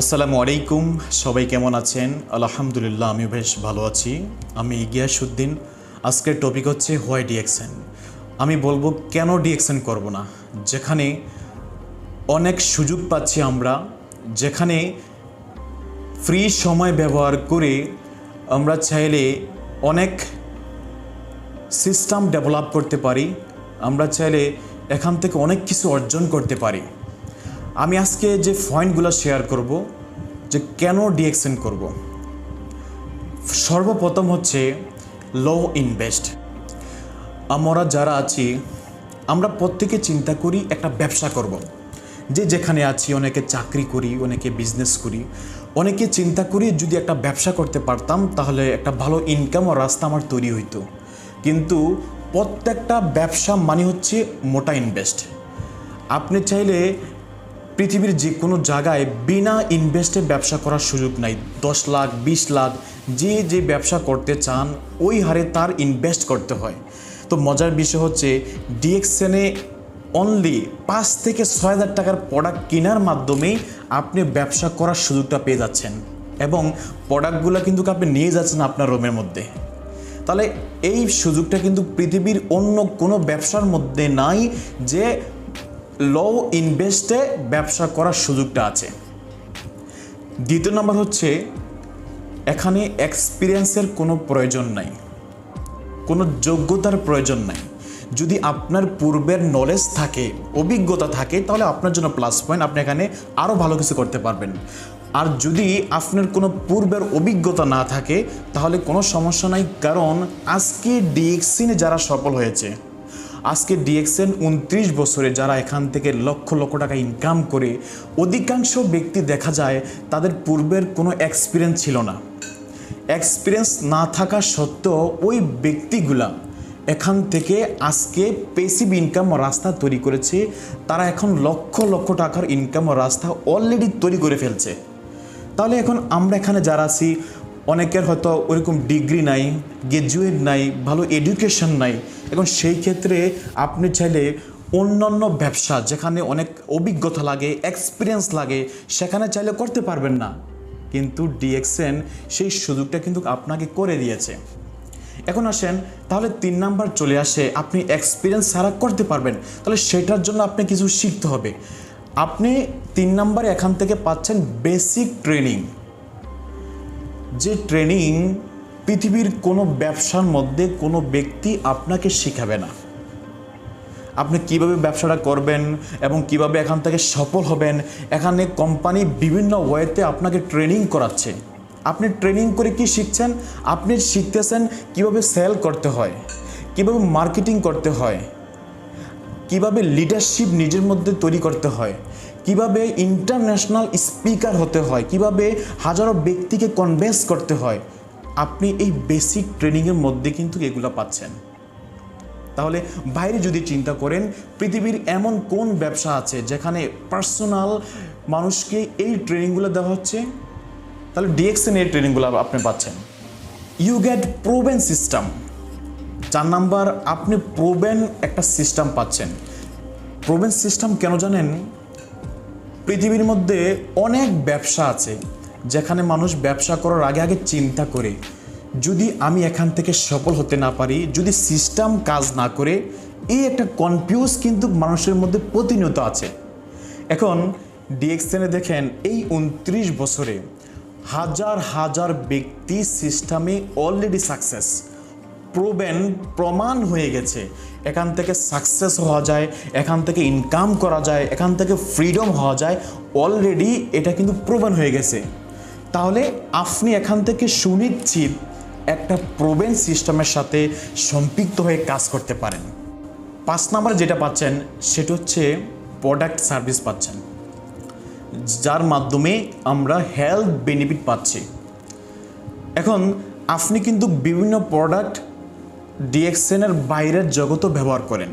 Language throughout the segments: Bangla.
আসসালামু আলাইকুম, সবাই কেমন আছেন? আলহামদুলিল্লাহ আমি বেশ ভালো আছি। আমি গিয়াসুদ্দিন আজকের টপিক হচ্ছে হোয়াই ডিএক্সেন আমি বলব কেন ডিএক্সেন করব না? যেখানে অনেক সুযোগ পাচ্ছি আমরা, যেখানে ফ্রি সময় ব্যবহার করে আমরা চাইলে অনেক সিস্টেম ডেভেলপ করতে পারি, আমরা চাইলে এখান থেকে অনেক কিছু অর্জন করতে পারি। আমি আজকে যে পয়েন্টগুলো শেয়ার করব, যে কেন ডিএক্সেন করব? সর্বপ্রথম হচ্ছে লো ইনভেস্ট। আমরা যারা আছি, আমরা প্রত্যেকে চিন্তা করি একটা ব্যবসা করব। যে যেখানে আছি, অনেকে চাকরি করি, অনেকে বিজনেস করি। অনেকে চিন্তা করি যদি একটা ব্যবসা করতে পারতাম, তাহলে একটা ভালো ইনকাম ও রাস্তা আমার তৈরি হইতো। কিন্তু প্রত্যেকটা ব্যবসা মানে হচ্ছে মোটা ইনভেস্ট আপনি চাইলে পৃথিবীর যে কোনো জায়গায় বিনা ইনভেস্টে ব্যবসা করার সুযোগ নাই। দশ লাখ, বিশ লাখ, যে যে ব্যবসা করতে চান, ওই হারে তার ইনভেস্ট করতে হয়। তো মজার বিষয় হচ্ছে ডিএক্সএনে অনলি পাঁচ থেকে ছয় হাজার টাকার প্রোডাক্ট কেনার মাধ্যমেই আপনি ব্যবসা করার সুযোগটা পেয়ে যাচ্ছেন এবং প্রোডাক্টগুলো কিন্তু আপনি নিয়ে যাচ্ছেন আপনার রুমের মধ্যে। তাহলে এই সুযোগটা কিন্তু পৃথিবীর অন্য কোনো ব্যবসার মধ্যে নাই যে লো ইনভেস্টে ব্যবসা করার সুযোগটা আছে। দ্বিতীয় নম্বর হচ্ছে, এখানে এক্সপিরিয়েন্সের কোনো প্রয়োজন নাই। কোনো যোগ্যতার প্রয়োজন নাই। যদি আপনার পূর্বের নলেজ থাকে, অভিজ্ঞতা থাকে, তাহলে আপনার জন্য প্লাস পয়েন্ট আপনি এখানে আরও ভালো কিছু করতে পারবেন। আর যদি আপনার কোনো পূর্বের অভিজ্ঞতা না থাকে, তাহলে কোনো সমস্যা নাই, কারণ আজকে ডিএক্সিনে যারা সফল হয়েছে আজকে ডিএক্সএন উনত্রিশ বছরে যারা এখান থেকে লক্ষ লক্ষ টাকা ইনকাম করে, অধিকাংশ ব্যক্তি দেখা যায় তাদের পূর্বের কোনো এক্সপিরিয়েন্স ছিল না। এক্সপিরিয়েন্স না থাকা সত্ত্বেও ওই ব্যক্তিগুলা এখান থেকে আজকে পেসিভ ইনকাম রাস্তা তৈরি করেছে। তারা এখন লক্ষ লক্ষ টাকার ইনকাম রাস্তা অলরেডি তৈরি করে ফেলছে। তাহলে এখন আমরা এখানে যারা আছি, অনেকের হয়তো ওরকম ডিগ্রি নাই গ্র্যাজুয়েট নাই, ভালো এডুকেশন নাই এখন সেই ক্ষেত্রে আপনি চাইলে অন্যান্য ব্যবসা যেখানে অনেক অভিজ্ঞতা লাগে এক্সপিরিয়েন্স লাগে, সেখানে চাইলে করতে পারবেন না। কিন্তু ডিএক্সএন সেই সুযোগটা কিন্তু আপনাকে করে দিয়েছে। এখন আসেন, তাহলে তিন নাম্বার চলে আসে, আপনি এক্সপিরিয়েন্স ছাড়া করতে পারবেন। তাহলে সেটার জন্য আপনি কিছু শিখতে হবে। আপনি তিন নাম্বার এখান থেকে পাচ্ছেন বেসিক ট্রেনিং যে ট্রেনিং পৃথিবীর কোনো ব্যবসার মধ্যে কোনো ব্যক্তি আপনাকে শেখাবে না। আপনি কীভাবে ব্যবসাটা করবেন এবং কীভাবে এখান থেকে সফল হবেন, এখানে কোম্পানি বিভিন্ন ওয়েতে আপনাকে ট্রেনিং করাচ্ছে। আপনি ট্রেনিং করে কি শিখছেন? আপনি শিখতেছেন কীভাবে সেল করতে হয়, কীভাবে মার্কেটিং করতে হয়, কীভাবে লিডারশিপ নিজের মধ্যে তৈরি করতে হয়, কীভাবে ইন্টারন্যাশনাল স্পিকার হতে হয়, কীভাবে হাজারো ব্যক্তিকে কনভেন্স করতে হয়। আপনি এই বেসিক ট্রেনিংয়ের মধ্যে কিন্তু এগুলো পাচ্ছেন। তাহলে বাইরে যদি চিন্তা করেন, পৃথিবীর এমন কোন ব্যবসা আছে যেখানে পার্সোনাল মানুষকে এই ট্রেনিংগুলো দেওয়া হচ্ছে? তাহলে ডিএক্সএন এর ট্রেনিংগুলো আপনি পাচ্ছেন। ইউ গেট প্রোবেন সিস্টেম চার নাম্বার, আপনি প্রোবেন একটা সিস্টেম পাচ্ছেন। প্রোবেন সিস্টেম কেন জানেন? পৃথিবীর মধ্যে অনেক ব্যবসা আছে। যেখানে মানুষ ব্যবসা করার আগে আগে চিন্তা করে, যদি আমি এখান থেকে সফল হতে না পারি, যদি সিস্টেম কাজ না করে, এই একটা কনফিউজ কিন্তু মানুষের মধ্যে প্রতিনিয়ত আছে। এখন ডিএক্সএনে দেখেন, এই উনত্রিশ বছরে হাজার হাজার ব্যক্তি সিস্টেমে অলরেডি সাকসেস প্রোবেন প্রমাণ হয়ে গেছে। এখান থেকে সাকসেস হওয়া যায়, এখান থেকে ইনকাম করা যায়, এখান থেকে ফ্রিডম হওয়া যায় অলরেডি এটা কিন্তু প্রমাণ হয়ে গেছে। তাহলে আপনি এখান থেকে সুনিশ্চিত একটা প্রোবেন সিস্টেমের সাথে সম্পৃক্ত হয়ে কাজ করতে পারেন। পাঁচ নাম্বার যেটা পাচ্ছেন, সেটা হচ্ছে প্রোডাক্ট সার্ভিস পাচ্ছেন। যার মাধ্যমে আমরা হেলথ বেনিফিট পাচ্ছি। এখন, আপনি কিন্তু বিভিন্ন প্রোডাক্ট ডিএক্সএনের বাইরের জগতও ব্যবহার করেন।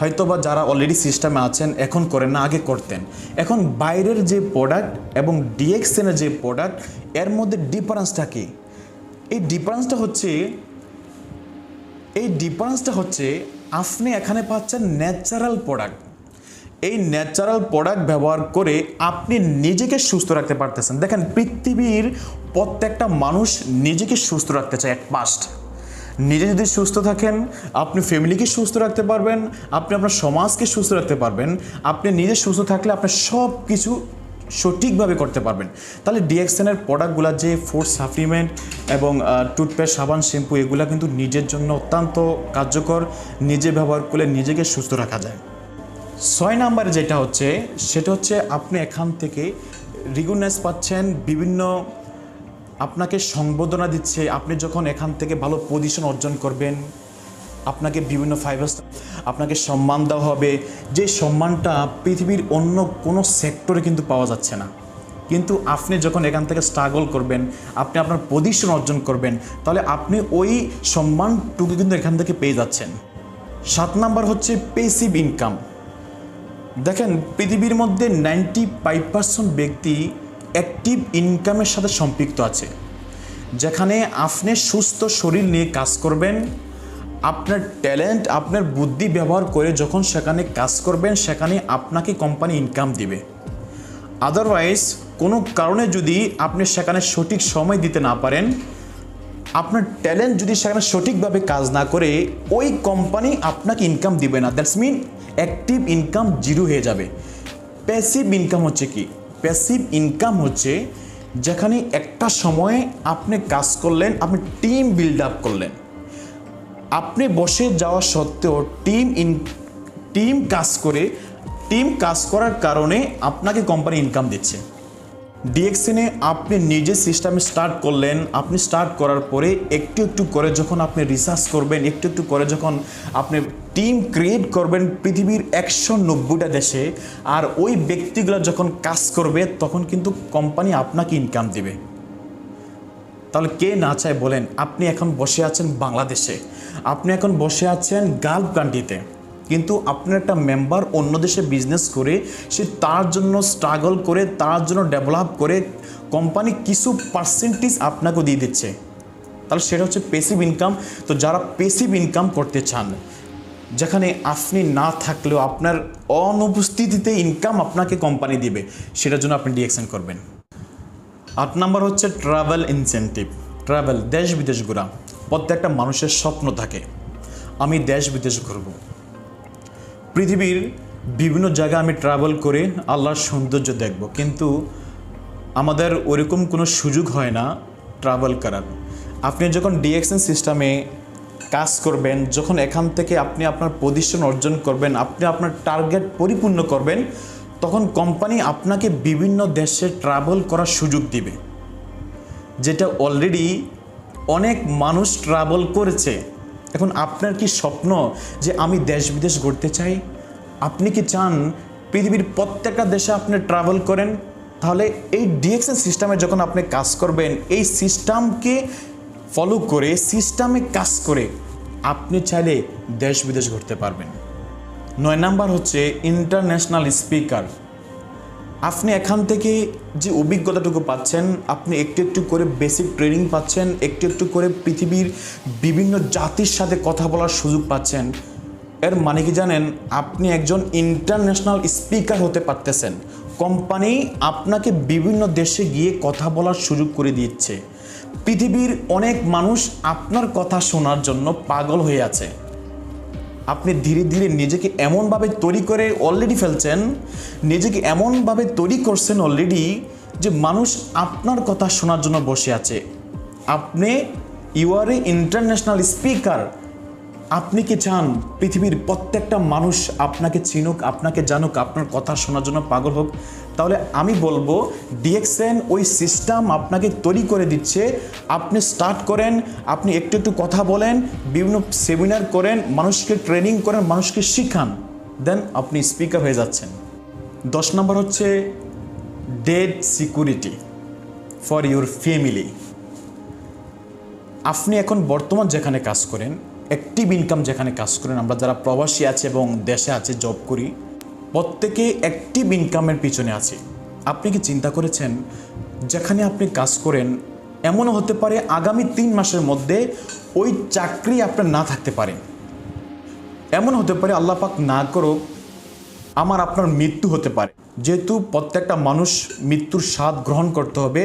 হয়তো বা যারা অলরেডি সিস্টেমে আছেন, এখন করেন না, আগে করতেন। এখন বাইরের যে প্রোডাক্ট এবং ডিএক্সএনের যে প্রোডাক্টের মধ্যে ডিফারেন্সটা কি? এই ডিফারেন্সটা হচ্ছে, এই ডিফারেন্সটা হচ্ছে, আপনি এখানে পাচ্ছেন ন্যাচারাল প্রোডাক্ট এই ন্যাচারাল প্রোডাক্ট ব্যবহার করে আপনি নিজেকে সুস্থ রাখতে পারতেছেন। দেখেন, পৃথিবীর প্রত্যেকটা মানুষ নিজেকে সুস্থ রাখতে চায় এক পাস্ট নিজে যদি সুস্থ থাকেন, আপনি ফ্যামিলিকে সুস্থ রাখতে পারবেন, আপনি আপনার সমাজকে সুস্থ রাখতে পারবেন, আপনি নিজে সুস্থ থাকলে আপনি সব কিছু সঠিকভাবে করতে পারবেন। তাহলে ডিএক্সএনের প্রোডাক্টগুলো যে ফুড সাপ্লিমেন্ট এবং টুথপেস্ট সাবান শ্যাম্পু এগুলো কিন্তু নিজের জন্য অত্যন্ত কার্যকর, নিজে ব্যবহার করলে নিজেকে সুস্থ রাখা যায়। ছয় নাম্বারে যেটা হচ্ছে, সেটা হচ্ছে আপনি এখান থেকে রিগুনেস পাচ্ছেন, বিভিন্ন আপনাকে সংবর্ধনা দিচ্ছে, আপনি যখন এখান থেকে ভালো পজিশন অর্জন করবেন, আপনাকে বিভিন্ন ফাইভ আপনাকে সম্মান দেওয়া হবে। যে সম্মানটা পৃথিবীর অন্য কোনো সেক্টরে কিন্তু পাওয়া যাচ্ছে না। কিন্তু আপনি যখন এখান থেকে স্ট্রাগল করবেন, আপনি আপনার পজিশন অর্জন করবেন, তাহলে আপনি ওই সম্মানটুকু কিন্তু এখান থেকে পেয়ে যাচ্ছেন। সাত নাম্বার হচ্ছে পেসিভ ইনকাম দেখেন, পৃথিবীর মধ্যে নাইনটি ফাইভ পার্সেন্ট ব্যক্তি অ্যাক্টিভ ইনকামের সাথে সম্পৃক্ত আছে, যেখানে আপনি সুস্থ শরীর নিয়ে কাজ করবেন, আপনার ট্যালেন্ট আপনার বুদ্ধি ব্যবহার করে যখন সেখানে কাজ করবেন, সেখানে আপনাকে কোম্পানি ইনকাম দিবে। আদারওয়াইজ কোনো কারণে যদি আপনি সেখানে সঠিক সময় দিতে না পারেন, আপনার ট্যালেন্ট যদি সেখানে সঠিকভাবে কাজ না করে, ওই কোম্পানি আপনাকে ইনকাম দিবে না। That's mean active income zero হয়ে যাবে। প্যাসিভ ইনকাম হচ্ছে কি? প্যাসিভ ইনকাম হচ্ছে যেখানে একটা সময়ে আপনি কাজ করলেন, আপনি টিম বিল্ড আপ করলেন। আপনি বসে যাওয়া সত্ত্বেও টিম ইন টিম কাজ করে টিম কাজ করার কারণে আপনাকে কোম্পানি ইনকাম দিচ্ছে। ডিএক্সএনে আপনি নিজে সিস্টেম স্টার্ট করলেন, আপনি স্টার্ট করার পরে একটু একটু করে যখন আপনি রিসার্চ করবেন, একটু একটু করে যখন আপনি টিম ক্রিয়েট করবেন পৃথিবীর একশো নব্বইটা দেশে, আর ওই ব্যক্তিগুলো যখন কাজ করবে, তখন কিন্তু কোম্পানি আপনাকে ইনকাম দিবে। তাহলে কে না চায় বলেন, আপনি এখন বসে আছেন বাংলাদেশে, আপনি এখন বসে আছেন গালফ কান্ট্রিতে কিন্তু আপনার একটা মেম্বার অন্য দেশে বিজনেস করে, সে তার জন্য স্ট্রাগল করে, তার জন্য ডেভেলপ করে কোম্পানি কিছু পার্সেন্টেজ আপনাকেও দিয়ে দিচ্ছে। তাহলে সেটা হচ্ছে পেসিভ ইনকাম তো যারা পেসিভ ইনকাম করতে চান, যেখানে আপনি না থাকলেও আপনার অনুপস্থিতিতে ইনকাম আপনাকে কোম্পানি দিবে, সেটার জন্য আপনি ডিএকশন করবেন। আট নাম্বার হচ্ছে ট্রাভেল ইনসেন্টিভ ট্রাভেল দেশ বিদেশ ঘোরা। প্রত্যেকটা মানুষের স্বপ্ন থাকে, আমি দেশ বিদেশ ঘুরব। পৃথিবীর বিভিন্ন জায়গায় আমি ট্রাভেল করে আল্লাহর সৌন্দর্য দেখব। কিন্তু আমাদের ওরকম কোনো সুযোগ হয় না ট্রাভেল করার। আপনি যখন ডিএক্সএন সিস্টেমে কাজ করবেন, যখন এখান থেকে আপনি আপনার পজিশন অর্জন করবেন, আপনি আপনার টার্গেট পরিপূর্ণ করবেন, তখন কোম্পানি আপনাকে বিভিন্ন দেশে ট্রাভেল করার সুযোগ দিবে। যেটা অলরেডি অনেক মানুষ ট্রাভেল করেছে। এখন আপনার কি স্বপ্ন যে আমি দেশ বিদেশ ঘুরতে চাই? আপনি কি চান পৃথিবীর প্রত্যেকটা দেশে আপনি ট্রাভেল করেন? তাহলে এই ডিএক্সএন সিস্টেমে যখন আপনি কাজ করবেন, এই সিস্টেমকে ফলো করে সিস্টেমে কাজ করে আপনি চাইলে দেশ বিদেশ ঘুরতে পারবেন। নয় নাম্বার হচ্ছে ইন্টারন্যাশনাল স্পিকার আপনি এখান থেকে যে অভিজ্ঞতাটুকু পাচ্ছেন, আপনি একটু একটু করে বেসিক ট্রেনিং পাচ্ছেন, একটু একটু করে পৃথিবীর বিভিন্ন জাতির সাথে কথা বলার সুযোগ পাচ্ছেন। এর মানে কি জানেন? আপনি একজন ইন্টারন্যাশনাল স্পিকার হতে পারতেছেন। কোম্পানি আপনাকে বিভিন্ন দেশে গিয়ে কথা বলার সুযোগ করে দিচ্ছে। পৃথিবীর অনেক মানুষ আপনার কথা শোনার জন্য পাগল হয়ে আছে। আপনি ধীরে ধীরে নিজেকে এমনভাবে তৈরি করে অলরেডি ফেলছেন, নিজেকে এমনভাবে তৈরি করছেন অলরেডি যে মানুষ আপনার কথা শোনার জন্য বসে আছে। আপনি you are a international speaker আপনি কি চান পৃথিবীর প্রত্যেকটা মানুষ আপনাকে চিনুক, আপনাকে জানুক, আপনার কথা শোনার জন্য পাগল হোক? তাহলে আমি বলব, ডিএক্সএন ওই সিস্টেম আপনাকে তৈরি করে দিচ্ছে। আপনি স্টার্ট করেন, আপনি একটু একটু কথা বলেন, বিভিন্ন সেমিনার করেন, মানুষকে ট্রেনিং করেন, মানুষকে শিখান। দেন আপনি স্পিকার হয়ে যাচ্ছেন। দশ নম্বর হচ্ছে dead security for your family. আপনি এখন বর্তমান যেখানে কাজ করেন অ্যাক্টিভ ইনকাম যেখানে কাজ করেন, আমরা যারা প্রবাসী আছে এবং দেশে আছে জব করি, প্রত্যেকে অ্যাক্টিভ ইনকামের পিছনে আছে। আপনি কি চিন্তা করেছেন, যেখানে আপনি কাজ করেন, এমনও হতে পারে আগামী তিন মাসের মধ্যে ওই চাকরি আপনার না থাকতে পারে? এমন হতে পারে আল্লাহ পাক না করো আমার আপনার মৃত্যু হতে পারে। যেহেতু প্রত্যেকটা মানুষ মৃত্যুর স্বাদ গ্রহণ করতে হবে,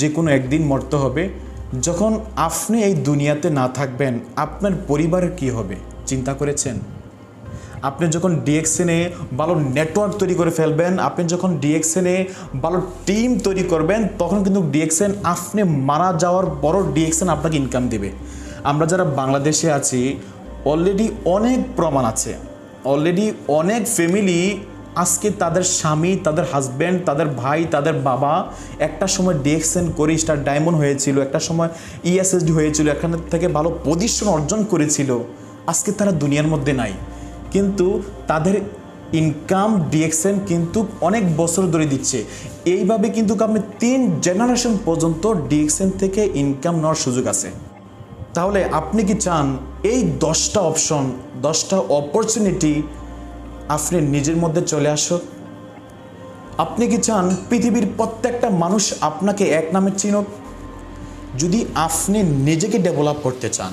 যে কোনো একদিন মরতে হবে যখন আপনি এই দুনিয়াতে না থাকবেন, আপনার পরিবারের কি হবে? চিন্তা করেছেন? আপনি যখন ডিএক্সএনে ভালো নেটওয়ার্ক তৈরি করে ফেলবেন, আপনি যখন ডিএক্সএনে ভালো টিম তৈরি করবেন, তখন কিন্তু ডিএক্সএন আপনি মারা যাওয়ার বড় ডিএক্সএন আপনাকে ইনকাম দেবে। আমরা যারা বাংলাদেশে আছি অলরেডি অনেক প্রমাণ আছে। অলরেডি অনেক ফ্যামিলি আজকে তাদের স্বামী, তাদের হাজব্যান্ড তাদের ভাই, তাদের বাবা একটা সময় ডিএক্সএন করে স্টার ডায়মন্ড হয়েছিল, একটা সময় E ইএসএসডি হয়েছিল, এখান থেকে ভালো পজিশন অর্জন করেছিল। আজকে তারা দুনিয়ার মধ্যে নাই। কিন্তু তাদের ইনকাম ডিএক্সএন কিন্তু অনেক বছর ধরে দিচ্ছে। এইভাবে কিন্তু আপনি তিন জেনারেশন পর্যন্ত ডিএক্সএন থেকে ইনকাম নেওয়ার সুযোগ আছে। তাহলে আপনি কি চান এই দশটা অপশন দশটা অপরচুনিটি আপনি নিজের মধ্যে চলে আসুক আপনি কি চান পৃথিবীর প্রত্যেকটা মানুষ আপনাকে এক নামে চিনুক? যদি আপনি নিজেকে ডেভেলপ করতে চান,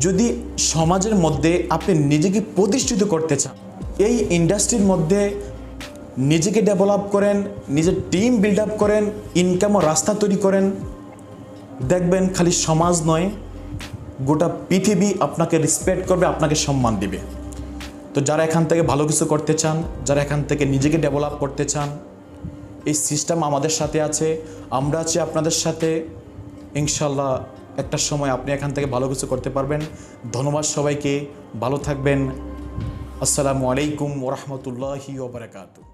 যদি সমাজের মধ্যে আপনি নিজেকে প্রতিষ্ঠিত করতে চান, এই ইন্ডাস্ট্রির মধ্যে নিজেকে ডেভেলপ করেন, নিজের টিম বিল্ড আপ করেন ইনকামও রাস্তা তৈরি করেন, দেখবেন খালি সমাজ নয়, গোটা পৃথিবী আপনাকে রেসপেক্ট করবে, আপনাকে সম্মান দিবে। তো যারা এখান থেকে ভালো কিছু করতে চান, যারা এখান থেকে নিজেকে ডেভেলপ করতে চান, এই সিস্টেম আমাদের সাথে আছে। আমরা আছি আপনাদের সাথে। ইনশাল্লাহ একটা সময় আপনি এখান থেকে ভালো কিছু করতে পারবেন। ধন্যবাদ সবাইকে। ভালো থাকবেন। আসসালামু আলাইকুম ওরহমতুল্লাহি ওবরাকাতু